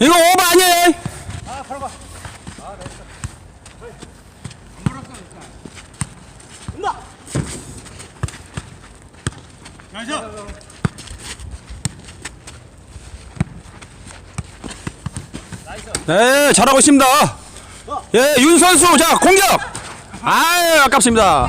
이거 오버 아니에요? 네, 잘하고 있습니다. 예, 윤 선수, 자, 공격! 아유, 아깝습니다.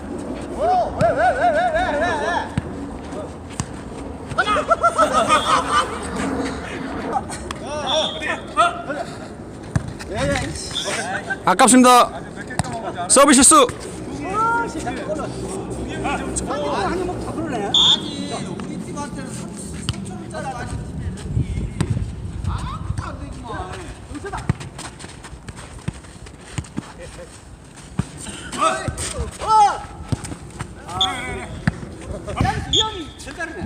아깝습니다. 서브 실수. 한번다 굴러네 이 형이 절가르네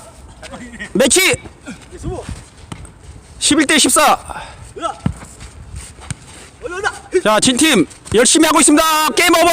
라 올라온다 자, 진팀 열심히 하고 있습니다. 게임 오버.